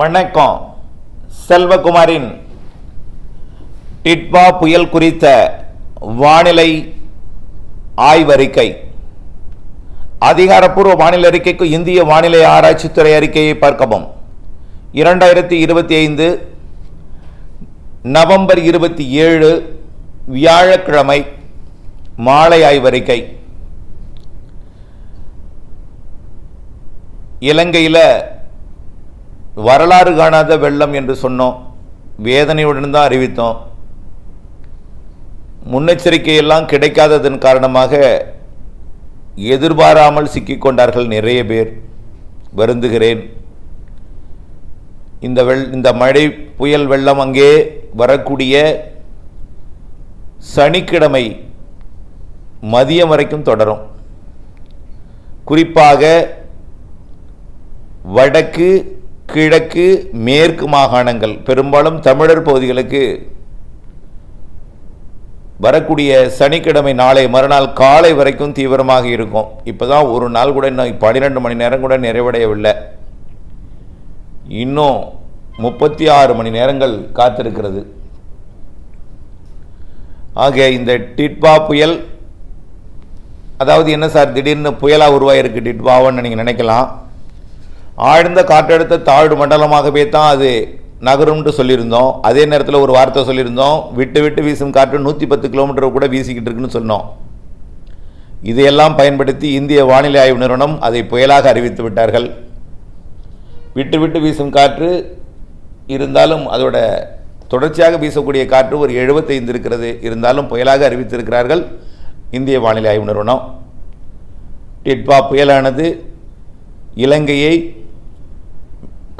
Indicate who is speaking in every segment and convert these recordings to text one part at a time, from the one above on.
Speaker 1: வணக்கம். செல்வகுமாரின் டிட்வா புயல் குறித்த வானிலை ஆய்வறிக்கை. அதிகாரப்பூர்வ வானிலை அறிக்கைக்கு இந்திய வானிலை ஆராய்ச்சித்துறை அறிக்கையை பார்க்கவும். இரண்டாயிரத்தி இருபத்தி ஐந்து நவம்பர் இருபத்தி ஏழு வியாழக்கிழமை மாலை ஆய்வறிக்கை. இலங்கையில் வரலாறு காணாத வெள்ளம் என்று சொன்னோம். வேதனையுடன் தான் அறிவித்தோம். முன்னெச்சரிக்கையெல்லாம் கிடைக்காததன் காரணமாக எதிர்பாராமல் சிக்கிக்கொண்டார்கள் நிறைய பேர். வருந்துகிறேன். இந்த வெள் இந்த மழை புயல் வெள்ளம் அங்கே வரக்கூடிய சனிக்கிழமை மதியம் வரைக்கும் தொடரும். குறிப்பாக வடக்கு கிழக்கு மேற்கு மாகாணங்கள் பெரும்பாலும் தமிழர் பகுதிகளுக்கு வரக்கூடிய சனிக்கிழமை நாளை மறுநாள் காலை வரைக்கும் தீவிரமாக இருக்கும். இப்போ தான் ஒரு நாள் கூட இன்னும் பன்னிரெண்டு மணி நேரம் கூட நிறைவடையவில்லை. இன்னும் முப்பத்தி ஆறு மணி நேரங்கள் காத்திருக்கிறது. ஆக இந்த டிட்வா புயல் அதாவது என்ன சார் திடீர்னு புயலாக உருவாயிருக்கு டிட்வான்னு நீங்கள் நினைக்கலாம். ஆழ்ந்த காற்றழுத்த தாழ்வு மண்டலமாகவே தான் அது நகரும்னு சொல்லியிருந்தோம். அதே நேரத்தில் ஒரு வார்த்தை சொல்லியிருந்தோம். விட்டு விட்டு வீசும் காற்று நூற்றி பத்து கிலோமீட்டர் கூட வீசிக்கிட்டு இருக்குன்னு சொன்னோம். இதையெல்லாம் பயன்படுத்தி இந்திய வானிலை ஆய்வு நிறுவனம் அதை புயலாக அறிவித்து விட்டார்கள். விட்டு விட்டு வீசும் காற்று இருந்தாலும் அதோட தொடர்ச்சியாக வீசக்கூடிய காற்று ஒரு எழுபத்தைந்து இருக்கிறது. இருந்தாலும் புயலாக அறிவித்திருக்கிறார்கள் இந்திய வானிலை ஆய்வு நிறுவனம். டிட்பா புயலானது இலங்கையை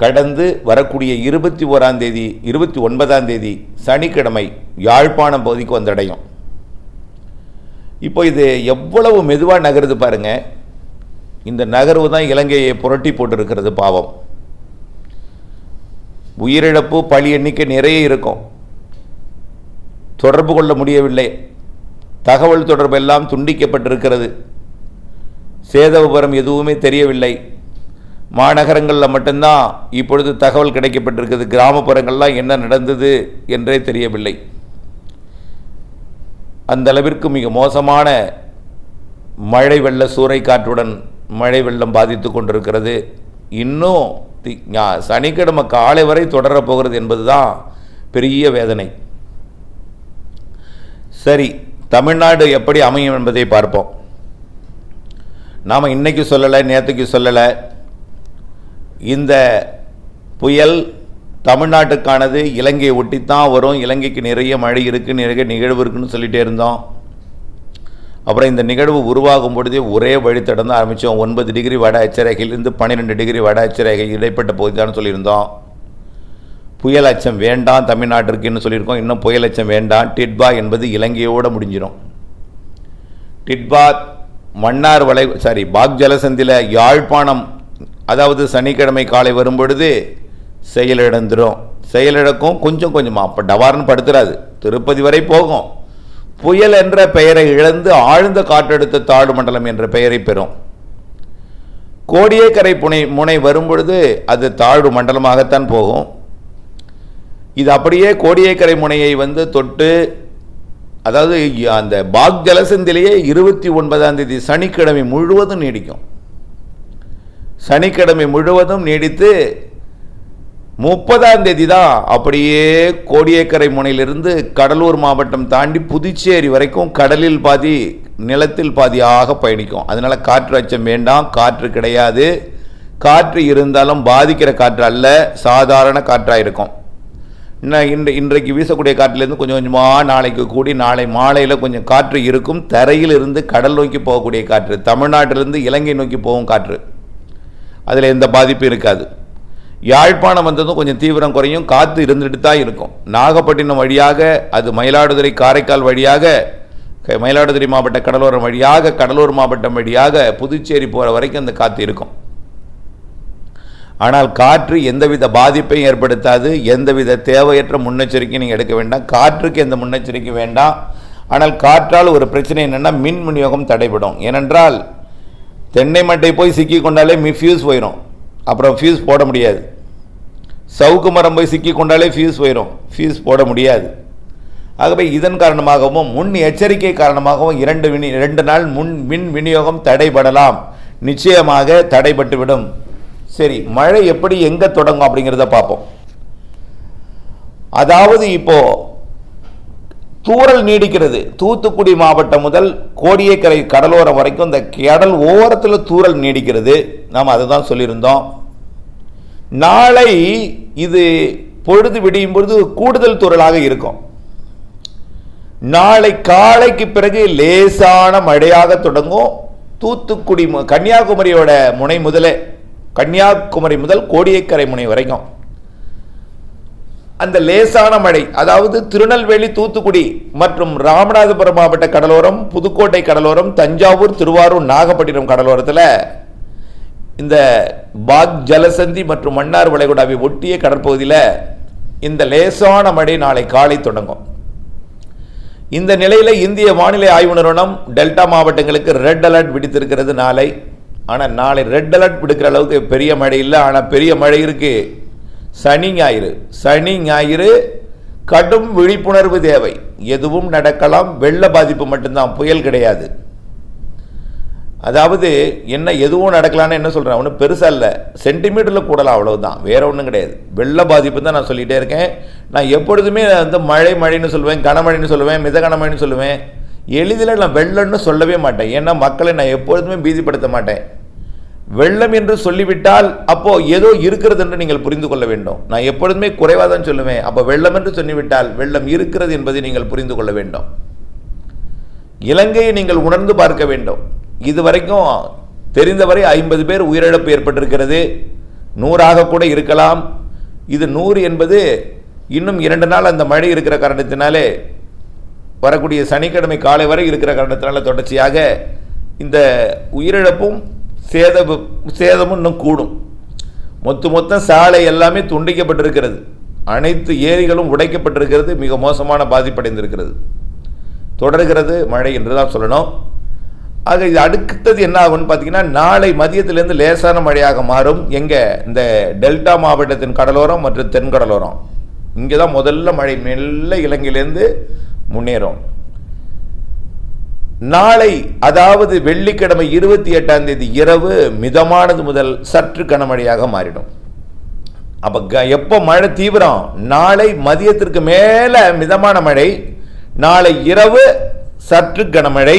Speaker 1: கடந்து வரக்கூடிய இருபத்தி ஓராம் தேதி இருபத்தி ஒன்பதாம் தேதி சனிக்கிழமை யாழ்ப்பாணம் பகுதிக்கு வந்தடையும். இப்போ இது எவ்வளவு மெதுவாக நகருது பாருங்க. இந்த நகர்வு தான் இலங்கையை புரட்டி போட்டிருக்கிறது பாவம். உயிரிழப்பு பழி எண்ணிக்கை நிறைய இருக்கும். தொடர்பு கொள்ள முடியவில்லை. தகவல் தொடர்பு எல்லாம் துண்டிக்கப்பட்டிருக்கிறது. சேத விபரம் எதுவுமே தெரியவில்லை. மாநகரங்களில் மட்டும்தான் இப்பொழுது தகவல் கிடைக்கப்பட்டிருக்குது. கிராமப்புறங்கள்லாம் என்ன நடந்தது என்றே தெரியவில்லை. அந்த அளவிற்கு மிக மோசமான மழை வெள்ள சூறை காற்றுடன் மழை வெள்ளம் பாதித்து கொண்டிருக்கிறது. இன்னும் தி- சனிக்கிழமை காலை வரை தொடரப் போகிறது என்பதுதான் பெரிய வேதனை. சரி தமிழ்நாடு எப்படி அமையும் என்பதை பார்ப்போம். நாம் இன்றைக்கு சொல்லலை நேற்றுக்கு சொல்லலை. இந்த புயல் தமிழ்நாட்டுக்கானது இலங்கையை ஒட்டித்தான் வரும். இலங்கைக்கு நிறைய மழை இருக்குது நிறைய நிகழ்வு இருக்குன்னு சொல்லிகிட்டே இருந்தோம். அப்புறம் இந்த நிகழ்வு உருவாகும் பொழுதே ஒரே வழித்தடம் ஆரம்பித்தோம் ஒன்பது டிகிரி வட அச்சரேகையிலிருந்து பன்னிரெண்டு டிகிரி வட அச்சரேகை இடைப்பட்ட பகுதிதான் சொல்லியிருந்தோம். புயல் அச்சம் வேண்டாம் தமிழ்நாட்டிற்குன்னு சொல்லியிருக்கோம். இன்னும் புயல் அச்சம் வேண்டாம். டிட்பா என்பது இலங்கையோடு முடிஞ்சிடும் டிட்பா மன்னார் வளை சாரி பாக் ஜலசந்தியில் யாழ்ப்பாணம் அதாவது சனிக்கிழமை காலை வரும்பொழுது செயலிழந்துடும் செயலிழக்கும் கொஞ்சம் கொஞ்சமாக அப்போ டவார்னு படுத்துறாது. திருப்பதி வரை போகும். புயல் என்ற பெயரை இழந்து ஆழ்ந்த காற்றழுத்த தாழ்வு மண்டலம் என்ற பெயரை பெறும். கோடியக்கரை புனை முனை வரும்பொழுது அது தாழ்வு மண்டலமாகத்தான் போகும். இது அப்படியே கோடியக்கரை முனையை வந்து தொட்டு அதாவது அந்த பாக் ஜலசந்திலேயே இருபத்தி ஒன்பதாம் தேதி சனிக்கிழமை முழுவதும் நீடிக்கும். சனிக்கிழமை முழுவதும் நீடித்து முப்பதாம் தேதி தான் அப்படியே கோடியக்கரை முனையிலிருந்து கடலூர் மாவட்டம் தாண்டி புதுச்சேரி வரைக்கும் கடலில் பாதி நிலத்தில் பாதியாக பயணிக்கும். அதனால் காற்று அச்சம் வேண்டாம் காற்று கிடையாது. காற்று இருந்தாலும் பாதிக்கிற காற்று அல்ல சாதாரண காற்றாக இருக்கும். இன்னும் இன்று இன்றைக்கு வீசக்கூடிய காற்றிலேருந்து கொஞ்சம் கொஞ்சமாக நாளைக்கு கூடி நாளை மாலையில் கொஞ்சம் காற்று இருக்கும். தரையிலிருந்து கடல் நோக்கி போகக்கூடிய காற்று தமிழ்நாட்டிலிருந்து இலங்கை நோக்கி போகும் காற்று. அதில் எந்த பாதிப்பும் இருக்காது. யாழ்ப்பாணம் வந்ததும் கொஞ்சம் தீவிரம் குறையும். காற்று இருந்துட்டு தான் இருக்கும். நாகப்பட்டினம் வழியாக அது மயிலாடுதுறை காரைக்கால் வழியாக மயிலாடுதுறை மாவட்ட கடலோரம் வழியாக கடலூர் மாவட்டம் வழியாக புதுச்சேரி போகிற வரைக்கும் அந்த காற்று இருக்கும். ஆனால் காற்று எந்தவித பாதிப்பையும் ஏற்படுத்தாது. எந்தவித தேவையற்ற முன்னெச்சரிக்கையும் நீங்கள் எடுக்க வேண்டாம். காற்றுக்கு எந்த முன்னெச்சரிக்கை வேண்டாம். ஆனால் காற்றால் ஒரு பிரச்சனை என்னென்னா மின் விநியோகம் தடைபடும். ஏனென்றால் தென்னை மட்டை போய் சிக்கி கொண்டாலே மி ஃபியூஸ் போயிடும் அப்புறம் ஃபியூஸ் போட முடியாது. சவுக்கு மரம் போய் சிக்கி கொண்டாலே ஃபியூஸ் போயிடும் ஃபியூஸ் போட முடியாது. ஆகவே இதன் காரணமாகவும் முன் எச்சரிக்கை காரணமாகவும் இரண்டு வினி இரண்டு நாள் முன் மின் விநியோகம் தடைபடலாம். நிச்சயமாக தடைபட்டுவிடும். சரி மழை எப்படி எங்கே தொடங்கும் அப்படிங்கிறத பார்ப்போம். அதாவது இப்போது தூறல் நீடிக்கிறது. தூத்துக்குடி மாவட்டம் முதல் கோடியக்கரை கடலோரம் வரைக்கும் இந்த கடல் ஓரத்தில் தூறல் நீடிக்கிறது. நாம் அதை தான் சொல்லியிருந்தோம். நாளை இது பொழுது விடியும் பொழுது கூடுதல் தூரலாக இருக்கும். நாளை காலைக்கு பிறகு லேசான மழையாக தொடங்கும். தூத்துக்குடி மு- கன்னியாகுமரியோட முனை முதலே கன்னியாகுமரி முதல் கோடியக்கரை முனை வரைக்கும். அந்த லேசான மழை அதாவது திருநெல்வேலி தூத்துக்குடி மற்றும் ராமநாதபுரம் மாவட்ட கடலோரம் புதுக்கோட்டை கடலோரம் தஞ்சாவூர் திருவாரூர் நாகப்பட்டினம் கடலோரத்தில் இந்த பாக் ஜலசந்தி மற்றும் மன்னார் வளைகுடாவை ஒட்டிய கடற்பகுதியில் இந்த லேசான மழை நாளை காலை தொடங்கும். இந்த நிலையில் இந்திய வானிலை ஆய்வு நிறுவனம் டெல்டா மாவட்டங்களுக்கு ரெட் அலர்ட் விடுத்திருக்கிறது நாளை. ஆனால் நாளை ரெட் அலர்ட் விடுக்கிற அளவுக்கு பெரிய மழை இல்லை ஆனால் பெரிய மழை இருக்குது சனி ஞாயிறு. சனி ஞாயிறு கடும் விழிப்புணர்வு தேவை. எதுவும் நடக்கலாம். வெள்ள பாதிப்பு மட்டும்தான். புயல் கிடையாது. அதாவது என்ன எதுவும் நடக்கலான்னு என்ன சொல்கிறேன் ஒன்றும் பெருசாக இல்லை. சென்டிமீட்டரில் கூடலாம் அவ்வளவுதான். வேற ஒன்றும் கிடையாது. வெள்ள பாதிப்பு தான் நான் சொல்லிகிட்டே இருக்கேன். நான் எப்பொழுதுமே வந்து மழை மழைன்னு சொல்லுவேன் கனமழைன்னு சொல்லுவேன் மித கனமழைன்னு சொல்லுவேன். எளிதில் நான் வெள்ளம்னு சொல்லவே மாட்டேன். ஏன்னா மக்களை நான் எப்பொழுதுமே பீதிப்படுத்த மாட்டேன். வெள்ளம் என்று சொல்லிவிட்டால் அப்போ ஏதோ இருக்கிறது என்று நீங்கள் புரிந்து கொள்ள வேண்டும். நான் எப்பொழுதுமே குறைவாக தான் சொல்லுவேன். அப்போ வெள்ளம் என்று சொல்லிவிட்டால் வெள்ளம் இருக்கிறது என்பதை நீங்கள் புரிந்து கொள்ள வேண்டும். இலங்கையை நீங்கள் உணர்ந்து பார்க்க வேண்டும். இதுவரைக்கும் தெரிந்தவரை ஐம்பது பேர் உயிரிழப்பு ஏற்பட்டிருக்கிறது. நூறாக கூட இருக்கலாம். இது நூறு என்பது இன்னும் இரண்டு நாள் அந்த மழை இருக்கிற காரணத்தினாலே வரக்கூடிய சனிக்கிழமை காலை வரை இருக்கிற காரணத்தினால தொடர்ச்சியாக இந்த உயிரிழப்பும் சேதம் சேதமும் இன்னும் கூடும். மொத்த மொத்தம் சாலை எல்லாமே துண்டிக்கப்பட்டிருக்கிறது. அனைத்து ஏரிகளும் உடைக்கப்பட்டிருக்கிறது. மிக மோசமான பாதிப்படைந்திருக்கிறது. தொடர்கிறது மழை என்று தான் சொல்லணும். ஆக இது அடுத்தது என்ன ஆகும்னு பார்த்தீங்கன்னா நாளை மதியத்திலேருந்து லேசான மழையாக மாறும். எங்கே? இந்த டெல்டா மாவட்டத்தின் கடலோரம் மற்றும் தென்கடலோரம் இங்கே தான் முதல்ல மழை மெல்ல இலங்கையிலேருந்து முன்னேறும். நாளை அதாவது வெள்ளிக்கிழமை இருபத்தி எட்டாம் தேதி இரவு மிதமானது முதல் சற்று கனமழையாக மாறிடும். அப்போ க எப்போ மழை தீவிரம்? நாளை மதியத்திற்கு மேலே மிதமான மழை நாளை இரவு சற்று கனமழை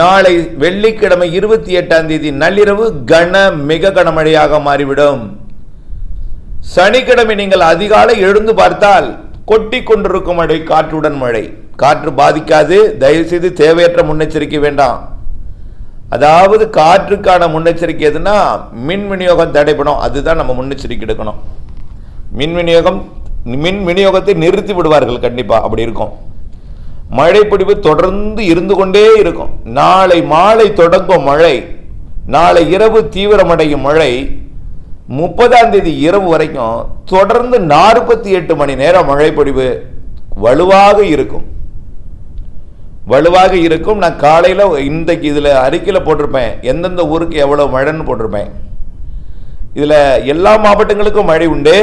Speaker 1: நாளை வெள்ளிக்கிழமை இருபத்தி எட்டாம் தேதி நள்ளிரவு கன மிக கனமழையாக மாறிவிடும். சனிக்கிழமை நீங்கள் அதிகாலை எழுந்து பார்த்தால் கொட்டி கொண்டிருக்கும் மழை காற்றுடன் மழை. காற்று பாதிக்காது தயவுசெய்து தேவையற்ற முன்னெச்சரிக்கை வேண்டாம். அதாவது காற்றுக்கான முன்னெச்சரிக்கை எதுனா மின் விநியோகம் தடைப்படும் அதுதான் நம்ம முன்னெச்சரிக்கை எடுக்கணும். மின் விநியோகம் மின் விநியோகத்தை நிறுத்தி விடுவார்கள் கண்டிப்பாக அப்படி இருக்கும். மழை பிடிப்பு தொடர்ந்து இருந்து கொண்டே இருக்கும். நாளை மாலை தொடங்கும் மழை நாளை இரவு தீவிரமடையும் மழை முப்பதாம் தேதி இரவு வரைக்கும் தொடர்ந்து நாற்பத்தி எட்டு மணி நேரம் மழை பொழிவு வலுவாக இருக்கும். வலுவாக இருக்கும். நான் காலையில் இன்றைக்கு இதில் அறிக்கையில் போட்டிருப்பேன். எந்தெந்த ஊருக்கு எவ்வளோ மழைன்னு போட்டிருப்பேன். இதில் எல்லா மாவட்டங்களுக்கும் மழை உண்டு.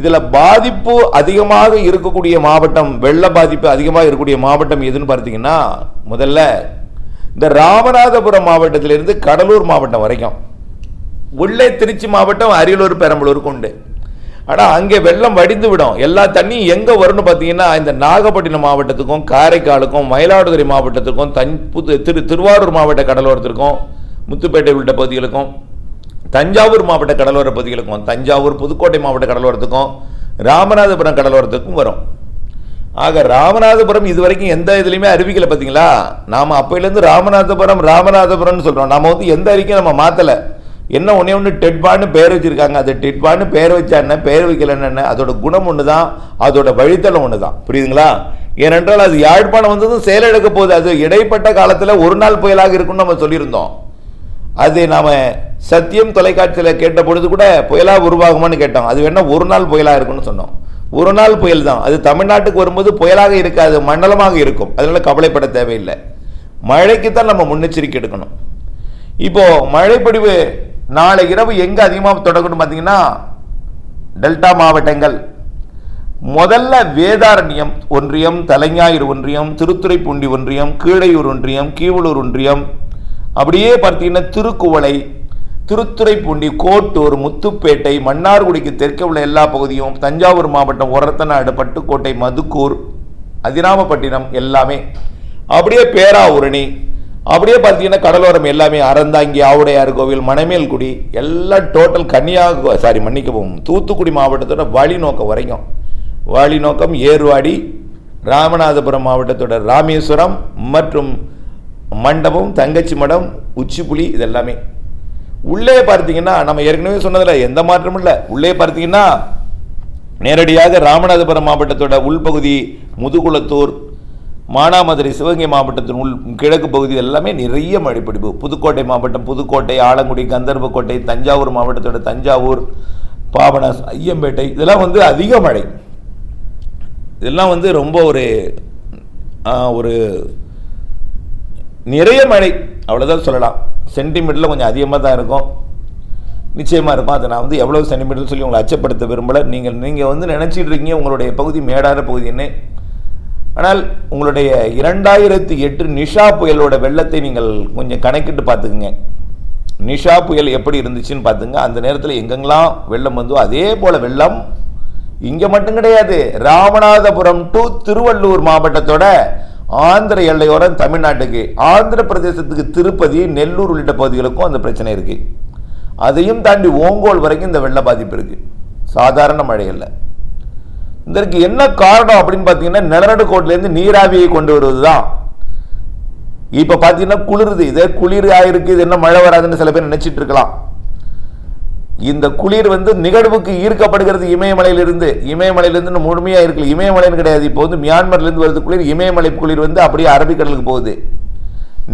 Speaker 1: இதில் பாதிப்பு அதிகமாக இருக்கக்கூடிய மாவட்டம் வெள்ள பாதிப்பு அதிகமாக இருக்கக்கூடிய மாவட்டம் எதுன்னு பார்த்தீங்கன்னா முதல்ல இந்த ராமநாதபுரம் மாவட்டத்திலிருந்து கடலூர் மாவட்டம் வரைக்கும். உள்ளே திருச்சி மாவட்டம் அரியலூர் பெரம்பலூருக்கு உண்டு. ஆனால் அங்கே வெள்ளம் வடிந்து விடும் எல்லா தண்ணியும் எங்கே வரும்னு பார்த்தீங்கன்னா இந்த நாகப்பட்டினம் மாவட்டத்துக்கும் காரைக்காலுக்கும் மயிலாடுதுறை மாவட்டத்துக்கும் தன் புது திரு திருவாரூர் மாவட்ட கடலோரத்திற்கும் முத்துப்பேட்டை உள்ளிட்ட பகுதிகளுக்கும் தஞ்சாவூர் மாவட்ட கடலோர பகுதிகளுக்கும் தஞ்சாவூர் புதுக்கோட்டை மாவட்ட கடலோரத்துக்கும் ராமநாதபுரம் கடலோரத்துக்கும் வரும். ஆக ராமநாதபுரம் இது வரைக்கும் எந்த இதுலையுமே அறிவிக்கலை பார்த்தீங்களா? நாம் அப்போலேருந்து ராமநாதபுரம் ராமநாதபுரம்னு சொல்கிறோம் நம்ம வந்து எந்த அறிக்கையும் நம்ம மாற்றலை என்ன ஒன்றே ஒன்று டெட்பான்னு பேர் வச்சிருக்காங்க. அது டெட்பான்னு பேர் வச்சா என்ன? பேர் வைக்கலன்னு என்ன அதோட குணம் ஒன்று தான் அதோட வழித்தளம் ஒன்று தான் புரியுதுங்களா? ஏனென்றால் அது யாழ்ப்பாணம் வந்ததும் செயலெடுக்க போகுது. அது இடைப்பட்ட காலத்தில் ஒரு நாள் புயலாக இருக்கும்னு நம்ம சொல்லியிருந்தோம். அது நாம் சத்தியம் தொலைக்காட்சியில் கேட்ட பொழுது கூட புயலாக உருவாகுமான்னு கேட்டோம். அது வேணால் ஒரு நாள் புயலாக இருக்கும்னு சொன்னோம். ஒரு நாள் புயல் தான். அது தமிழ்நாட்டுக்கு வரும்போது புயலாக இருக்காது. மண்டலமாக இருக்கும். அதனால் கவலைப்பட தேவையில்லை. மழைக்கு தான் நம்ம முன்னெச்சரிக்கை எடுக்கணும். இப்போது மழைப்படிவு நாளை இரவு எங்கே அதிகமாக தொடங்கணும் பார்த்தீங்கன்னா டெல்டா மாவட்டங்கள். முதல்ல வேதாரண்யம் ஒன்றியம் தலைஞாயிறு ஒன்றியம் திருத்துறைப்பூண்டி ஒன்றியம் கீழையூர் ஒன்றியம் கீவலூர் ஒன்றியம். அப்படியே பார்த்தீங்கன்னா திருக்குவளை திருத்துறைப்பூண்டி கோட்டூர் முத்துப்பேட்டை மன்னார்குடிக்கு தெற்கே உள்ள எல்லா பகுதியும் தஞ்சாவூர் மாவட்டம் ஒரத்தநாடு பட்டுக்கோட்டை மதுக்கூர் அதிராமப்பட்டினம் எல்லாமே. அப்படியே பேராவூரணி அப்படியே பார்த்தீங்கன்னா கடலோரம் எல்லாமே அறந்தாங்கி ஆவுடையார் கோவில் மணமேல்குடி எல்லாம் டோட்டல் கன்னியாக சாரி மன்னிக்கவும் தூத்துக்குடி மாவட்டத்தோட வழிநோக்கம் வரைக்கும். வழிநோக்கம் ஏர்வாடி ராமநாதபுரம் மாவட்டத்தோட ராமேஸ்வரம் மற்றும் மண்டபம் தங்கச்சி மடம் உச்சிப்புலி இதெல்லாமே. உள்ளே பார்த்தீங்கன்னா நம்ம ஏற்கனவே சொன்னதில் எந்த மாற்றமும் இல்லை. உள்ளே பார்த்தீங்கன்னா நேரடியாக ராமநாதபுரம் மாவட்டத்தோட உள்பகுதி முதுகுளத்தூர் மானாமதுரை சிவகங்கை மாவட்டத்தின் உள் கிழக்கு பகுதி எல்லாமே நிறைய மழைப்பிடிப்பு புதுக்கோட்டை மாவட்டம் புதுக்கோட்டை ஆலங்குடி கந்தர்வக்கோட்டை தஞ்சாவூர் மாவட்டத்தோட தஞ்சாவூர் பாபனாஸ் ஐயம்பேட்டை இதெல்லாம் வந்து அதிக மழை. இதெல்லாம் வந்து ரொம்ப ஒரு ஒரு நிறைய மழை. அவ்வளோதான் சொல்லலாம். சென்டிமீட்டரில் கொஞ்சம் அதிகமாக தான் இருக்கும். நிச்சயமாக இருக்கும். அதை நான் வந்து எவ்வளோ சென்டிமீட்டர் சொல்லி உங்களை அச்சப்படுத்த விரும்பலை. நீங்கள் நீங்கள் வந்து நினச்சிட்டு இருக்கீங்க உங்களுடைய பகுதி மேடான பகுதின்னு ஆனால் உங்களுடைய இரண்டாயிரத்தி எட்டு நிஷா புயலோட வெள்ளத்தை நீங்கள் கொஞ்சம் கணக்கிட்டு பார்த்துக்குங்க. நிஷா புயல் எப்படி இருந்துச்சுன்னு பார்த்துங்க. அந்த நேரத்தில் எங்கெங்கெல்லாம் வெள்ளம் வந்தோ அதே போல் வெள்ளம் இங்கே மட்டும் கிடையாது. ராமநாதபுரம் டு திருவள்ளூர் மாவட்டத்தோட ஆந்திர எல்லையோரம் தமிழ்நாட்டுக்கு ஆந்திர பிரதேசத்துக்கு திருப்பதி நெல்லூர் உள்ளிட்ட பகுதிகளுக்கும் அந்த பிரச்சனை இருக்குது அதையும் தாண்டி ஓங்கோல் வரைக்கும் இந்த வெள்ள பாதிப்பு இருக்குது சாதாரண மழை இல்லை இதற்கு என்ன காரணம் அப்படின்னு பார்த்தீங்கன்னா நிலநடுக்கோட்டிலேருந்து நீராவியை கொண்டு வருவது தான் இப்போ பார்த்தீங்கன்னா குளிருது. இதே குளிர் ஆயிருக்கு இது என்ன மழை வராதுன்னு சில பேர் நினைச்சிட்டு இருக்கலாம். இந்த குளிர் வந்து நிகழ்வுக்கு ஈர்க்கப்படுகிறது இமயமலையிலிருந்து. இமயமலையிலிருந்து முழுமையாக இருக்கல. இமயமலைன்னு கிடையாது. இப்போ வந்து மியான்மர்லேருந்து வருது குளிர். இமயமலை குளிர் வந்து அப்படியே அரபிக்கடலுக்கு போகுது.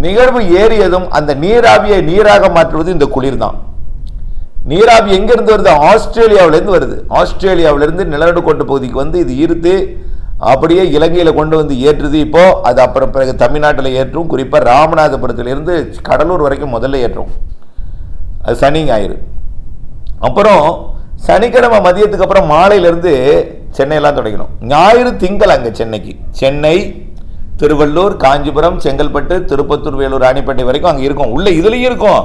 Speaker 1: நிகழ்வு ஏறியதும் அந்த நீராவியை நீராக மாற்றுவது இந்த குளிர் தான் நீராவி எங்கேருந்து வருது? ஆஸ்திரேலியாவிலேருந்து வருது. ஆஸ்திரேலியாவிலேருந்து நிலநடுக்கோட்டு பகுதிக்கு வந்து இது ஈர்த்து அப்படியே இலங்கையில் கொண்டு வந்து ஏற்றுது இப்போது அது அப்புறம் பிறகு தமிழ்நாட்டில் ஏற்றும். குறிப்பாக ராமநாதபுரத்திலிருந்து கடலூர் வரைக்கும் முதல்ல ஏற்றும். அது சனி ஞாயிறு. அப்புறம் சனிக்கிழமை மதியத்துக்கு அப்புறம் மாலையிலேருந்து சென்னையெல்லாம் தொடங்கணும் ஞாயிறு திங்கள் அங்கே சென்னைக்கு. சென்னை திருவள்ளூர் காஞ்சிபுரம் செங்கல்பட்டு திருப்பத்தூர் வேலூர் ராணிப்பேட்டை வரைக்கும் அங்கே இருக்கும். உள்ளே இதுலேயும் இருக்கும்.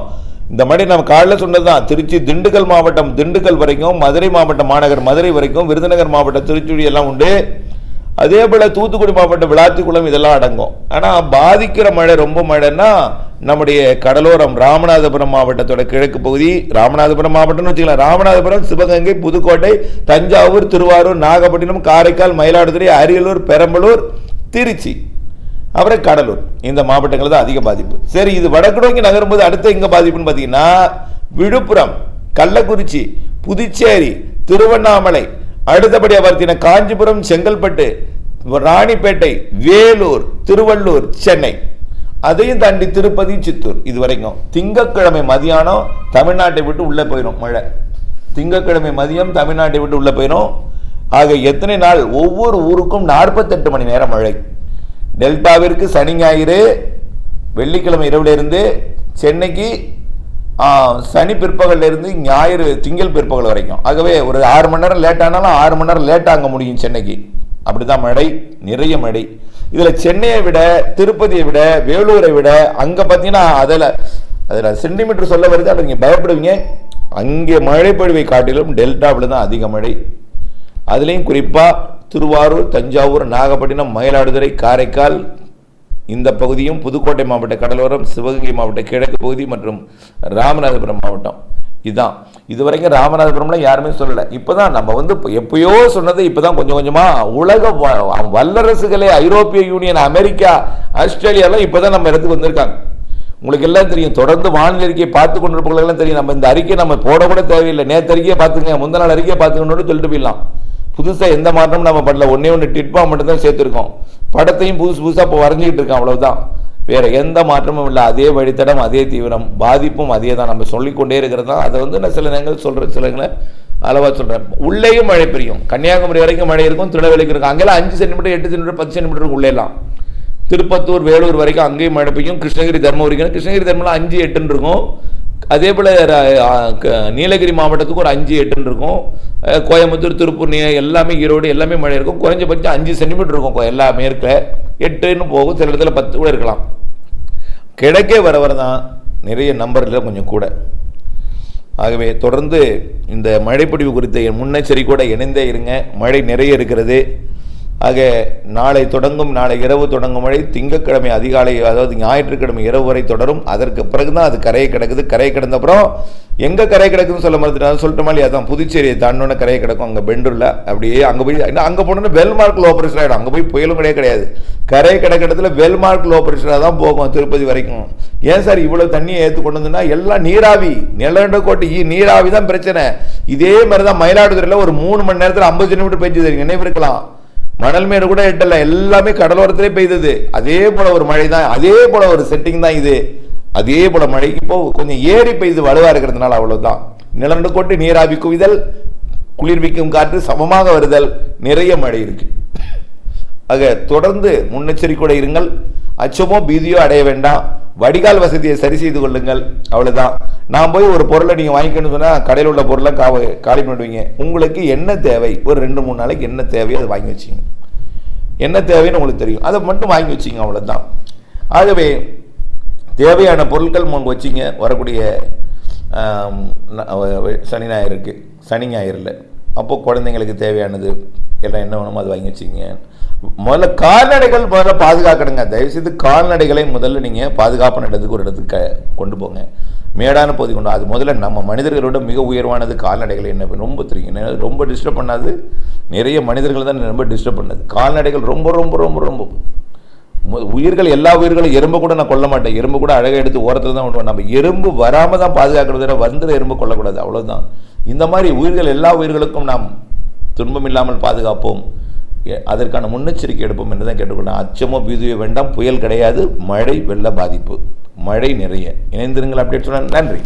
Speaker 1: இந்த மாதிரி நம்ம காலைல சொன்னது தான் திருச்சி திண்டுக்கல் மாவட்டம் திண்டுக்கல் வரைக்கும் மதுரை மாவட்டம் மாநகர் மதுரை வரைக்கும் விருதுநகர் மாவட்டம் திருச்சுழி எல்லாம் உண்டு. அதே போல் தூத்துக்குடி மாவட்டம் விளாத்திக்குளம் இதெல்லாம் அடங்கும். ஆனால் பாதிக்கிற மழை ரொம்ப மழைன்னா நம்முடைய கடலோரம் ராமநாதபுரம் மாவட்டத்தோட கிழக்கு பகுதி ராமநாதபுரம் மாவட்டம்னு வச்சுக்கலாம். ராமநாதபுரம் சிவகங்கை புதுக்கோட்டை தஞ்சாவூர் திருவாரூர் நாகப்பட்டினம் காரைக்கால் மயிலாடுதுறை அரியலூர் பெரம்பலூர் திருச்சி. அப்புறம் கடலூர். இந்த மாவட்டங்கள் தான் அதிக பாதிப்பு. சரி இது வடக்கு நோக்கி நகரும்போது அடுத்து எங்கே பாதிப்புன்னு பார்த்தீங்கன்னா விழுப்புரம் கள்ளக்குறிச்சி புதுச்சேரி திருவண்ணாமலை அடுத்தபடியாக பார்த்தீங்கன்னா காஞ்சிபுரம் செங்கல்பட்டு ராணிப்பேட்டை வேலூர் திருவள்ளூர் சென்னை. அதையும் தாண்டி திருப்பதி சித்தூர். இது வரைக்கும் திங்கட்கிழமை மதியானம் தமிழ்நாட்டை விட்டு உள்ளே போயிடும் மழை. திங்கட்கிழமை மதியம் தமிழ்நாட்டை விட்டு உள்ளே போயிடும் ஆக எத்தனை நாள்? ஒவ்வொரு ஊருக்கும் நாற்பத்தெட்டு மணி நேரம் மழை. டெல்டாவிற்கு சனி ஞாயிறு வெள்ளிக்கிழமை இரவுல இருந்து சென்னைக்கு சனி பிற்பகல்ல இருந்து ஞாயிறு திங்கள் பிற்பகல் வரைக்கும். ஆகவே ஒரு ஆறு மணி நேரம் லேட் ஆனாலும் ஆறு மணி நேரம் லேட் ஆக முடியும் சென்னைக்கு. அப்படிதான் மழை நிறைய மழை. இதுல சென்னையை விட திருப்பதியை விட வேலூரை விட அங்க பார்த்தீங்கன்னா அதில் அதில் சென்டிமீட்டர் சொல்ல வருது அதில் நீங்கள் பயப்படுவீங்க. அங்கே மழை பொழிவை காட்டிலும் டெல்டாவில் தான் அதிக மழை. அதுலேயும் குறிப்பாக திருவாரூர் தஞ்சாவூர் நாகப்பட்டினம் மயிலாடுதுறை காரைக்கால் இந்த பகுதியும் புதுக்கோட்டை மாவட்ட கடலோரம் சிவகங்கை மாவட்ட கிழக்கு பகுதி மற்றும் ராமநாதபுரம் மாவட்டம். இதுதான் இதுவரைக்கும் ராமநாதபுரம்லாம் யாருமே சொல்லலை. இப்போதான் நம்ம வந்து எப்பயோ சொன்னது இப்போதான் கொஞ்சம் கொஞ்சமாக உலக வ- வல்லரசுகளே ஐரோப்பிய யூனியன் அமெரிக்கா ஆஸ்திரேலியாலாம் இப்போதான் நம்ம இடத்துக்கு வந்திருக்காங்க. உங்களுக்கு எல்லாம் தெரியும். தொடர்ந்து வானிலை அறிக்கையை பார்த்து கொண்டிருப்பவங்களுக்கெல்லாம் தெரியும். நம்ம இந்த அறிக்கை நம்ம போட கூட தேவையில்லை. நேற்று அறிக்கையை பார்த்துக்கங்க முந்தின நாள் அறிக்கையை பார்த்துக்கணும்னு சொல்லிட்டு போயிடலாம். புதுசாக எந்த மாற்றமும் நம்ம பண்ணல. ஒன்றே ஒன்று டிட்பா மட்டும்தான் சேர்த்துருக்கோம். படத்தையும் புதுசு புதுசாக இப்போ வரைஞ்சிக்கிட்டு இருக்கோம் அவ்வளவுதான். வேற எந்த மாற்றமும் இல்லை. அதே வழித்தடம் அதே தீவிரம். பாதிப்பும் அதே தான். நம்ம சொல்லிக்கொண்டே இருக்கிறது தான். அதை வந்து நான் சில நேரங்கள் சொல்கிறேன் சிலங்களை அளவாக சொல்கிறேன் உள்ளேயும் மழை பெய்யும். கன்னியாகுமரி வரைக்கும் மழை இருக்கும் திருநெல்வேலிக்கு இருக்கும். அங்கெல்லாம் அஞ்சு சென்டிமீட்டர் எட்டு சென்டிமீட்டர் பத்து சென்டிமீட்டர் உள்ளேலாம் திருப்பத்தூர் வேலூர் வரைக்கும் அங்கேயும் மழை பெய்யும். கிருஷ்ணகிரி தர்மபுரிக்கும் கிருஷ்ணகிரி தர்மலாம் அஞ்சு எட்டுன்னு இருக்கும்.
Speaker 2: அதே போல் நீலகிரி மாவட்டத்துக்கு ஒரு அஞ்சு எட்டுன்னு இருக்கும். கோயம்புத்தூர் திருப்பூர் நீ எல்லாமே ஈரோடு எல்லாமே மழை இருக்கும். குறைஞ்சபட்சம் அஞ்சு சென்டிமீட்டர் இருக்கும் எல்லா மேற்கில். எட்டுன்னு போகும். சில இடத்துல பத்து கூட இருக்கலாம். கிழக்கே வர வர தான் நிறைய நம்பரில் கொஞ்சம் கூட. ஆகவே தொடர்ந்து இந்த மழைப்பொடிவு குறித்த முன்னெச்சரிக்கையோடு இணைந்தே இருங்க. மழை நிறைய இருக்கிறது. ஆக நாளை தொடங்கும் நாளை இரவு தொடங்கும் மழை திங்கக்கிழமை அதிகாலை அதாவது ஞாயிற்றுக்கிழமை இரவு வரை தொடரும். அதற்கு பிறகு தான் அது கரையை கிடக்குது. கரையை கிடந்த அப்புறம் எங்கே கரை கிடக்குதுன்னு சொல்ல மறுத்துட்டு சொல்லிட்ட மாதிரி அதான் புதுச்சேரியை தாண்டோன்னு கரையை கிடக்கும். அங்கே பெண்டூரில். அப்படியே அங்கே போய் அங்கே போனோன்னா வெல்மார்க் லோ ஆப்ரேஷன் ஆகிடும் அங்கே போய் புயலும் கிடையாது கிடையாது. கரை கிடக்க இடத்துல வெல்மார்க் லோ தான் போகும் திருப்பதி வரைக்கும். ஏன் சார் இவ்வளோ தண்ணியை ஏற்று கொண்டு வந்ததுன்னா எல்லாம் நீராவி. நிலநடுக்கோட்டு ஈ நீராவி தான் பிரச்சனை. இதே மாதிரி தான் மயிலாடுதுறையில் ஒரு மூணு மணி நேரத்தில் ஐம்பது சென்டிமீட்டர் தெரியும் நினைவு இருக்கலாம். மணல் மேடு கூட எட்டல எல்லாமே கடலோரத்திலே பெய்தது. அதே போல ஒரு மழை தான் அதே போல ஒரு செட்டிங் தான் இது. அதே போல மழைக்கு இப்போ கொஞ்சம் ஏறி பெய்து வலுவா இருக்கிறதுனால அவ்வளவுதான். நிலநடு கொட்டு நீராவி குவிதல் குளிர்விக்கும் காற்று சமமாக வருதல் நிறைய மழை இருக்கு. ஆக தொடர்ந்து முன்னெச்சரிக்கையோட இருங்கள். அச்சமோ பீதியோ அடைய வேண்டாம். வடிகால் வசதியை சரி செய்து கொள்ளுங்கள். அவ்வளவுதான். நான் போய் ஒரு பொருளை நீங்கள் வாங்கிக்கணும்னு சொன்னால் கடையில் உள்ள பொருளை கா காலி பண்ணிடுவீங்க. உங்களுக்கு என்ன தேவை? ஒரு ரெண்டு மூணு நாளைக்கு என்ன தேவையோ அதை வாங்கி வச்சிங்க என்ன தேவைன்னு உங்களுக்கு தெரியும். அதை மட்டும் வாங்கி வச்சிங்க அவ்வளோதான் ஆகவே தேவையான பொருட்கள் உங்க வச்சிங்க. வரக்கூடிய சனி ஞாயிறுக்கு சனி ஞாயிறில். அப்போது குழந்தைங்களுக்கு தேவையானது எல்லாம் என்ன வேணுமோ அது வாங்கி வச்சிங்க முதல்ல கால்நடைகள் முதல்ல பாதுகாக்கணுங்க. தயவுசெய்து கால்நடைகளை முதல்ல நீங்கள் பாதுகாப்பான இடத்துக்கு ஒரு இடத்துக்கு க- கொண்டு போங்க. மேடான பகுதி கொண்டு அது முதல்ல நம்ம மனிதர்களோட மிக உயர்வானது கால்நடைகள் என்ன? ரொம்ப தெரியும். ரொம்ப டிஸ்டர்ப் பண்ணாது. நிறைய மனிதர்கள் தான் ரொம்ப டிஸ்டர்ப் பண்ணது. கால்நடைகள் ரொம்ப ரொம்ப ரொம்ப ரொம்ப. உயிர்கள் எல்லா உயிர்களும் எறும்பு கூட நான் கொல்ல மாட்டேன். எறும்பு கூட அழகாக எடுத்து ஓரத்தில் தான் விடுவேன். நம்ம எறும்பு வராமல் தான் பாதுகாக்கிறது வந்துட எறும்பு கொல்லக்கூடாது. அவ்வளோதான் இந்த மாதிரி உயிர்கள் எல்லா உயிர்களுக்கும் நாம் துன்பம் இல்லாமல் பாதுகாப்போம் அதற்கான முன்னெச்சரிக்கை எடுப்போம் என்று தான் கேட்டுக்கொண்டேன் அச்சமோ பீதியோ வேண்டாம். புயல் கிடையாது. மழை வெள்ள பாதிப்பு. மழை நிறைய. இணைந்திருங்கள் அப்டேட் சொன்ன நன்றி.